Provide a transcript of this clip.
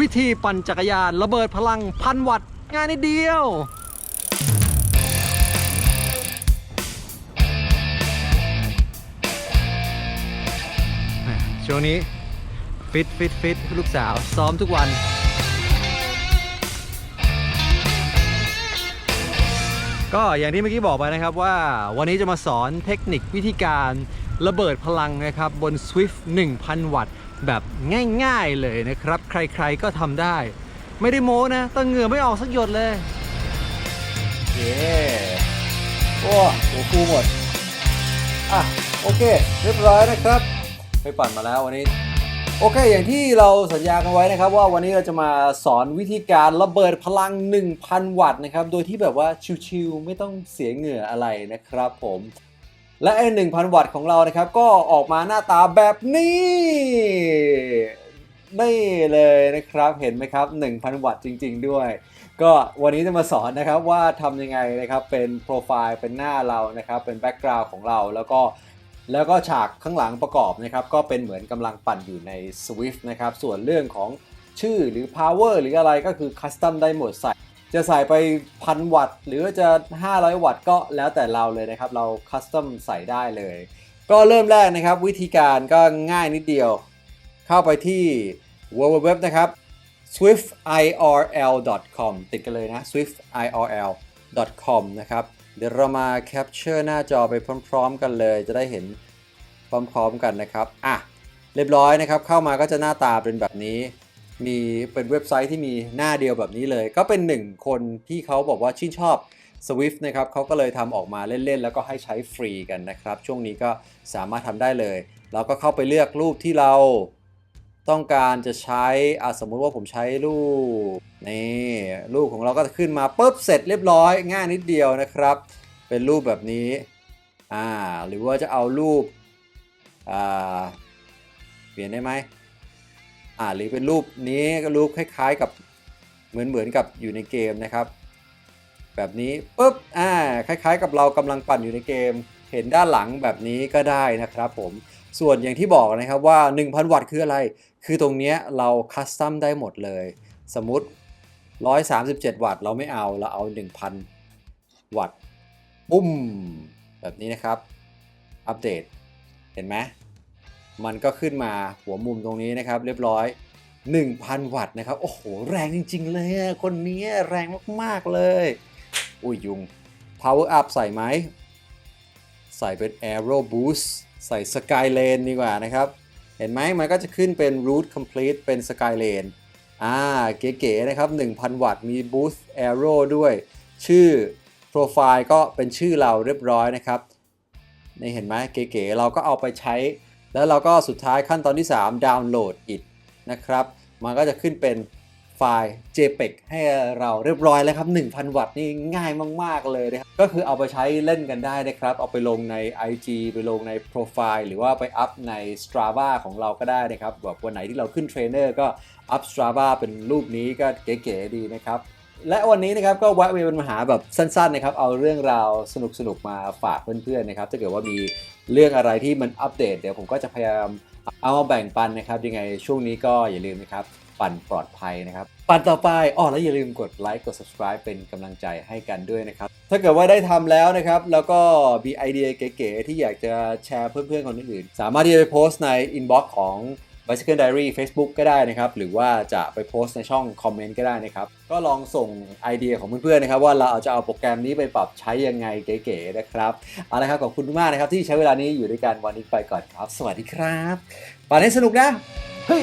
วิธีปั่นจักรยานระเบิดพลังพันวัตต์ง่ายนิดเดียว ช่วงนี้ ฟิตฟิตฟิตลูกสาวซ้อมทุกวัน ก็อย่างที่เมื่อกี้บอกไปนะครับว่าวันนี้จะมาสอนเทคนิควิธีการระเบิดพลังนะครับบน Swift 1000 วัตต์ แบบง่ายๆเลยนะครับ ใครๆก็ทำได้ ไม่ได้โม้นะตั้งเหงื่อไม่ออกสักหยดเลย เย้โอ้หัวฟูหมด อะ โอเค เรียบร้อยนะครับ ไปปั่นมาแล้ววันนี้ โอเค อย่างที่เราสัญญากันไว้นะครับ ว่าวันนี้เราจะมาสอนวิธีการระเบิดพลัง 1,000 วัตต์นะครับ โดยที่แบบว่าชิวๆไม่ต้องเสียเหงื่ออะไรนะครับผม และไอ้1,000วัตต์ของเรานะครับ ก็ออกมาหน้าตาแบบนี้นี่เลยนะครับเห็นไหมครับ 1,000 วัตต์จริง ๆ ด้วย ก็วันนี้จะมาสอนนะครับว่าทำยังไงนะครับเป็นโปรไฟล์เป็นหน้าเรานะครับ เป็นแบ็กกราวด์ของเราแล้วก็แล้วก็ฉากข้างหลังประกอบนะครับ ก็เป็นเหมือนกำลังปั่นอยู่ใน Swift นะครับ ส่วนเรื่องของชื่อหรือ power หรืออะไรก็คือคัสตอมได้หมดใส่ จะใส่ไปพันวัตต์ หรือว่าจะ 500 วัตต์ก็แล้วแต่เราเลยนะครับ เราคัสตอมใส่ได้เลย ก็เริ่มแรกนะครับ วิธีการก็ง่ายนิดเดียว เข้าไปที่ www นะครับ swiftirl.com ติดกันเลยนะ swiftirl.com นะครับ เดี๋ยวเรามาแคปเจอร์หน้าจอไปพร้อมๆ กันเลย จะได้เห็นพร้อมๆกันนะครับ อะ เรียบร้อยนะครับ เข้ามาก็จะหน้าตาเป็นแบบนี้ มีเป็นเว็บไซต์ที่มีหน้าเดียวแบบนี้เลย ก็เป็นหนึ่งคนที่เขาบอกว่าชื่นชอบ Swift นะครับเขาก็เลยทำออกมาเล่น ๆ แล้วก็ให้ใช้ฟรีกันนะครับ ช่วงนี้ก็สามารถทำได้เลย เราก็เข้าไปเลือกรูปที่เราต้องการจะใช้อสมมุติว่าผมใช้รูปนี่รูปของเราก็จะขึ้นมาปุ๊บเสร็จเรียบร้อย ง่ายนิดเดียวนะครับ เป็นรูปแบบนี้อ่าหรือว่าจะเอารูปอ่าเปลี่ยนได้ไหม อ่าหรือเป็นรูปนี้ก็รูปคล้ายๆกับเหมือนเหมือนกับอยู่ในเกมนะครับ แบบนี้ปุ๊บอ่าคล้ายๆ กับเรากำลังปั่นอยู่ในเกม เห็นด้านหลังแบบนี้ก็ได้นะครับผมส่วนอย่างที่บอกนะครับว่า 1,000 วัตต์คืออะไร คือตรงนี้เราคัสตัมได้หมดเลย สมมุติ 137 วัตต์เราไม่เอาเราเอา 1,000 วัตต์ปุ้ม แบบนี้นะครับ อัปเดตเห็นไหม มันก็ขึ้นมาหัวมุมตรงนี้นะครับ เรียบร้อย 1,000 วัตต์นะครับ โอ้โห แรงจริง ๆ เลยคนนี้แรงมาก ๆ เลย อุ้ยยุง power up ใส่ไหม ใส่เป็น arrow boost ใส่ sky lane ดีกว่านะครับ เห็นไหมมันก็จะขึ้นเป็น route complete เป็น sky lane อ่า เก๋ๆนะครับ 1,000 วัตต์ มี boost arrow ด้วย ชื่อ profile ก็เป็นชื่อเราเรียบร้อยนะครับนี่เห็นไหมเก๋ๆเราก็เอาไปใช้ แล้วเราก็สุดท้ายขั้นตอนที่ 3 download it นะครับ มันก็จะขึ้นเป็นไฟล์ JPEG ให้เราเรียบร้อยแล้วครับ 1,000 วัตต์นี่ง่ายมาก ๆ เลยนะครับ ก็คือเอาไปใช้เล่นกันได้นะครับ เอาไปลงใน IG ไปลงในโปรไฟล์หรือว่าไปอัพใน Strava ของเราก็ได้นะครับแบบวันไหนที่เราขึ้นเทรนเนอร์ก็อัพ Strava เป็นรูปนี้ก็เก๋ๆดีนะครับและวันนี้นะครับก็แวะเวียนมาหาแบบสั้นๆนะครับเอาเรื่องราวสนุกๆมาฝากเพื่อนๆนะครับถ้าเกิดว่ามี เรื่องอะไรที่มันอัปเดตเดี๋ยวผมก็จะพยายามเอามาแบ่งปันนะครับ ยังไงช่วงนี้ก็อย่าลืมนะครับปั่นปลอดภัยนะครับ ปั่นต่อไปอ๋อแล้วอย่าลืมกดไลค์กด subscribe เป็นกำลังใจให้กันด้วยนะครับ ถ้าเกิดว่าได้ทำแล้วนะครับ แล้วก็มีไอเดียเก๋ๆที่อยากจะแชร์เพื่อนๆคนอื่นๆ สามารถที่จะไปโพสต์ในบ็อกซ์ของ Bicycle Diary Facebook ก็ได้นะครับ หรือว่าจะไปโพสต์ในช่องคอมเมนต์ก็ได้นะครับ ก็ลองส่งไอเดียของเพื่อนๆนะครับ ว่าเราจะเอาโปรแกรมนี้ไปปรับใช้ยังไงเก๋ๆนะครับเอาละครับขอบคุณมากนะครับ ที่ใช้เวลานี้อยู่ด้วยกันวันนี้ไปก่อนครับ สวัสดีครับป่านให้สนุกนะเฮ้ย